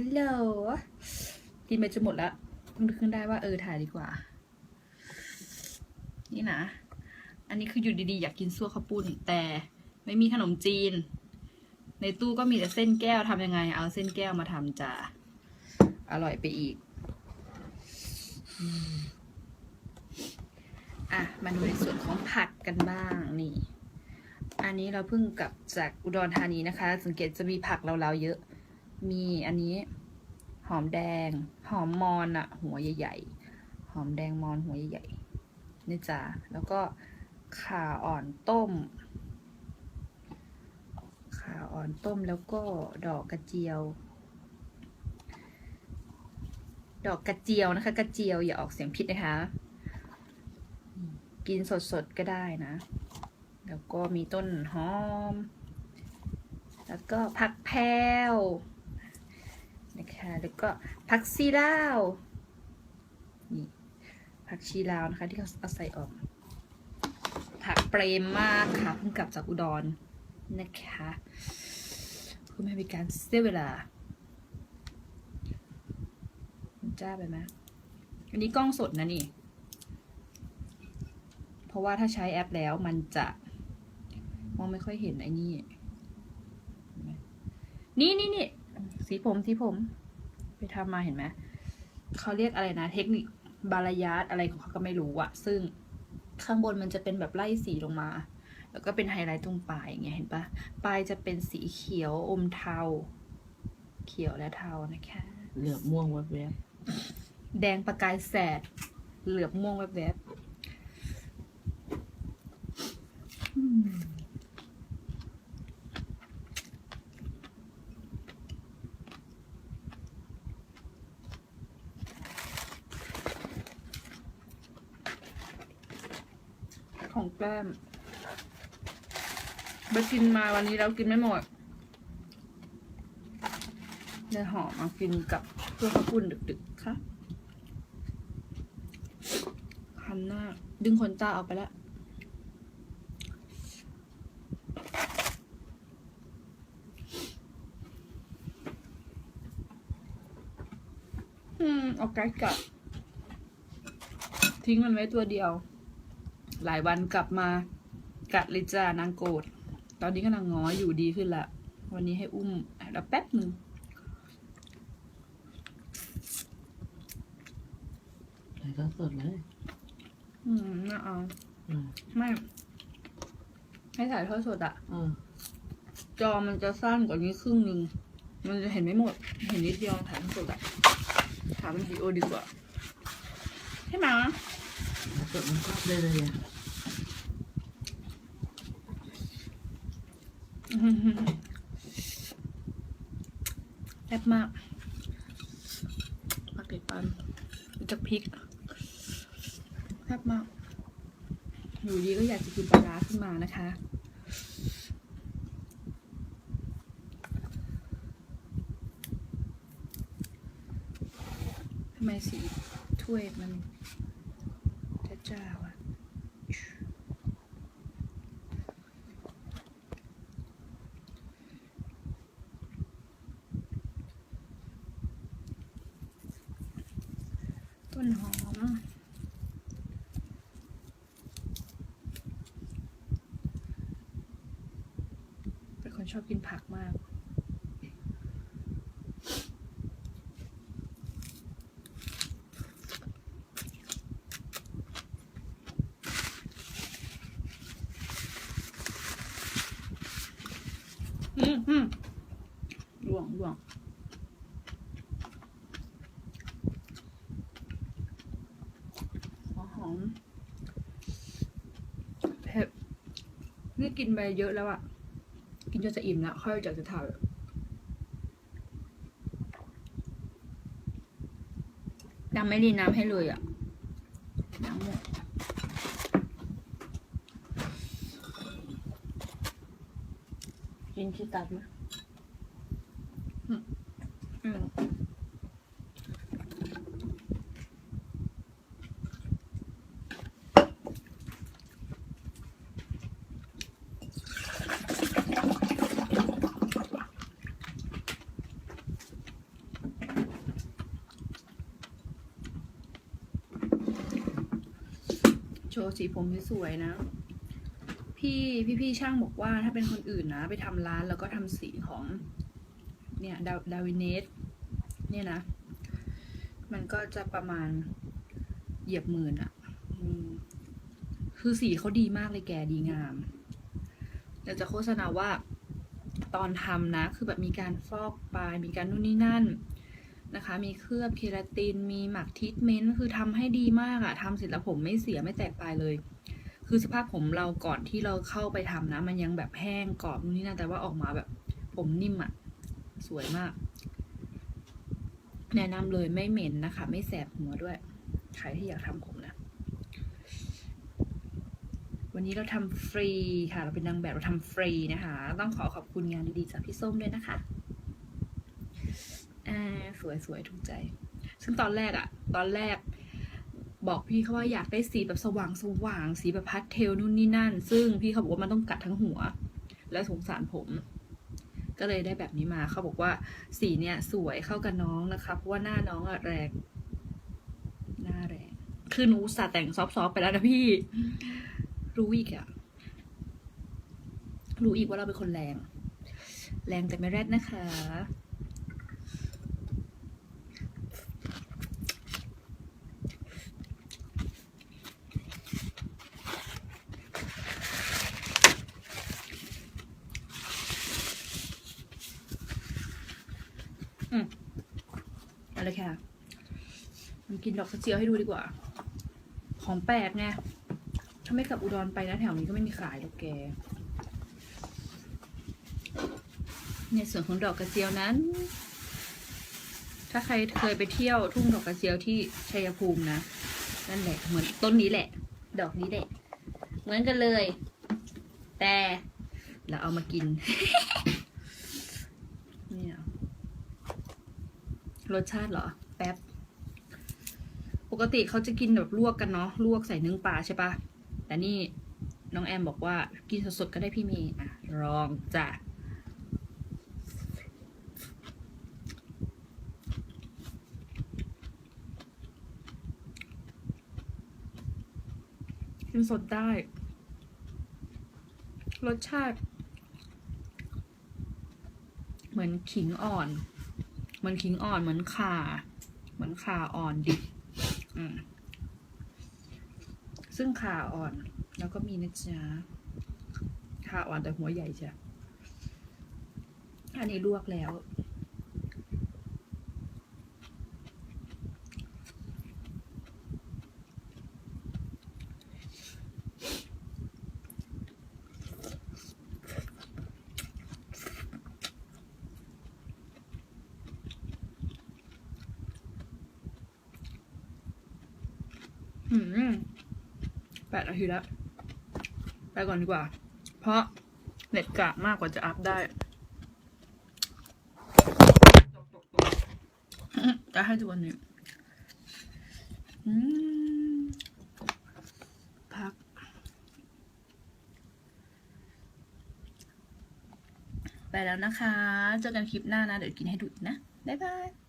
ฮัลโหลกินไปจะหมดแล้วเพิ่งนึกขึ้นได้ว่าเออถ่ายดีกว่า นี่นะ อันนี้คืออยู่ดีๆ อยากกินซั่วข้าวปุ้นแต่ไม่มีขนมจีน ในตู้ก็มีแต่เส้นแก้วทำยังไง เอาเส้นแก้วมาทำจ้าอร่อยไปอีกอะ มาดูในส่วนของผักกันบ้างนี่ อันนี้เราเพิ่งกลับจากอุดรธานีนะคะ สังเกตจะมีผักเราๆเยอะ มีอันนี้ หอมแดง หอมมอนอะหัวใหญ่ ๆ หอมแดงมอนหัวใหญ่ๆนี่จ้าแล้วก็ข่าอ่อนต้มข่าอ่อนต้มแล้วก็ดอกกระเจียว ดอกกระเจียวนะคะ กระเจียวอย่าออกเสียงผิดนะคะ กินสดๆก็ได้นะ แล้วก็มีต้นหอม แล้วก็ผักแพรว นะคะแล้วก็ผักซีลาวนี่ผักชีลาวนะคะ ที่เขาเอาใส่ออก ผักเปรมมากค่ะเพิ่งกลับจากอุดรนะคะเพื่อไม่ให้มีการเสียเวลาจ้าไปไหมอันนี้กล้องสดนะนี่ เพราะว่าถ้าใช้แอปแล้วมันจะ มองไม่ค่อยเห็นไอ้นี่ นี่นี่นี่ สีผมสีผม ไปทำมาเห็นไหมเขาเรียกอะไรนะ เทคนิคบาลายาตอะไรของเขาก็ไม่รู้อะซึ่งข้างบนมันจะเป็นแบบไล่สีลงมา แล้วก็เป็นไฮไลท์ตรงปลายอย่างเงี้ยเห็นปะปลายจะเป็นสีเขียวอมเทา เขียวและเทานะคะ เหลือบม่วงแวบแดงประกายแสด เหลือบม่วงแวบๆอืมของ แก้มไปกินมาวันนี้แล้วกินไม่หมดเลยห่อมากินกับเพื่อข้าวปุ้นดึกๆ ค่ะคันหน้า ดึงขนตาออกไปแล้วอืม เอาไก่กัดทิ้งมันไว้ตัวเดียว หลายวันกลับมากัดเลยจ้านางโกรธตอนนี้ก็นางง้ออยู่ดีขึ้นละ วันนี้ให้อุ้มแล้วแป๊บหนึ่งๆถ่ายทอดสดเลยอืมน่าเอาอืมไม่ ให้ถ่ายทอดสดอะเออจอมันจะสั้นกว่านี้ครึ่งหนึ่งมันจะเห็นไม่หมด เห็นนิดเดียวถ่ายทอดสดอะถามเป็นวิดีโอดีกว่าใช่ไหมถ่าย สดมันก็ได้เลยอะแซ่บมากผักเด็ดปันจะพริกแซ่บมาก อยู่ดีก็อยากจะกินปลาร้าขึ้นมานะคะทำไมสีถ้วยมัน จ้าๆวะต้นหอมเป็นคนชอบกินผักมาก อืมอืม หลวงหลวงหัวหอมเผ็ดนี่กินไปเยอะแล้วอะกินจนจะอิ่มแล้ว ค่อยจากจะถ่ายยังไม่รีน้ำให้เลยอะน้ำหมดกินที่ตัดไหมอื โชว์สีผมให้สวยนะ พี่พี่พี่ช่างบอกว่าถ้าเป็นคนอื่นนะ ไปทำร้านแล้วก็ทำสีของ เนี่ยดาดาวินเนสเนี่ยนะ มันก็จะประมาณเหยียบหมื่นอะคือสีเขาดีมากเลยแกดีงามเดี๋ยวจะโฆษณาว่าตอนทำนะ คือแบบมีการฟอกปลาย มีการนู่นนี่นั่นนะคะ มีเคลือบเคราติน มีหมักทรีทเมนต์ คือทำให้ดีมากอะทำเสร็จแล้วผมไม่เสียไม่แตกปลายเลย คือสภาพผมเราก่อนที่เราเข้าไปทำนะ มันยังแบบแห้งกรอบนู่นนี่นั่น แต่ว่าออกมาแบบผมนิ่มอะ สวยมาก แนะนำเลยไม่เหม็นนะคะ ไม่แสบหัวด้วย ใครที่อยากทำผมนะ วันนี้เราทำฟรีค่ะ เราเป็นนางแบบเราทำฟรีนะคะ ต้องขอขอบคุณงานดีๆจากพี่ส้มด้วยนะคะสวยสวยถูกใจ ซึ่งตอนแรกอะตอนแรกบอกพี่เขาว่าอยากได้สีแบบสว่างสว่างสีแบบพาสเทลนู่นนี่นั่น ซึ่งพี่เขาบอกว่ามันต้องกัดทั้งหัว และสงสารผม ก็เลยได้แบบนี้มาเขาบอกว่าสีเนี่ยสวยเข้ากับน้องนะคะเพราะว่าหน้าน้องอะแรงหน้าแรงคือหนูสาแต่งซอฟๆไปแล้วนะพี่ รู้อีกอะรู้อีกว่าเราเป็นคนแรง แรงแต่ไม่แรดนะคะ เอะไรค่ะ มันกินดอกกระเจียวให้ดูดีกว่า ของแปลกไง ถ้าไม่กลับอุดรไปนะแถวนี้ก็ไม่มีขายดอกแก ในส่วนของดอกกระเจียวนั้น ถ้าใครเคยไปเที่ยวทุ่งดอกกระเจียวที่ชัยภูมินะ นั่นแหละ เหมือนต้นนี้แหละ ดอกนี้แหละ เหมือนกันเลย แต่เราเอามากิน เนี่ย รสชาติเหรอ แป๊บ ปกติเขาจะกินแบบลวกกันเนาะ ลวกใส่เนื้อปลาใช่ปะ แต่นี่น้องแอมบอกว่ากินสดๆก็ได้พี่เมย์อะลองจ้ะกินสดได้ รสชาติ เหมือนขิงอ่อน เหมือนขิงอ่อนเหมือนข่า เหมือนข่าอ่อนดิบอืมซึ่งข่าอ่อน แล้วก็มีนะจ๊ะข่าอ่อนแต่หัวใหญ่จ้ะอันนี้ลวกแล้ว แปดนาทีแล้ว ไปก่อนดีกว่า เพราะเน็ตกะมากกว่าจะอัพได้ จะให้ดูวันนี้อืมพัก ไปแล้วนะคะ เจอกันคลิปหน้านะ เดี๋ยวกินให้ดูนะ บ๊ายบาย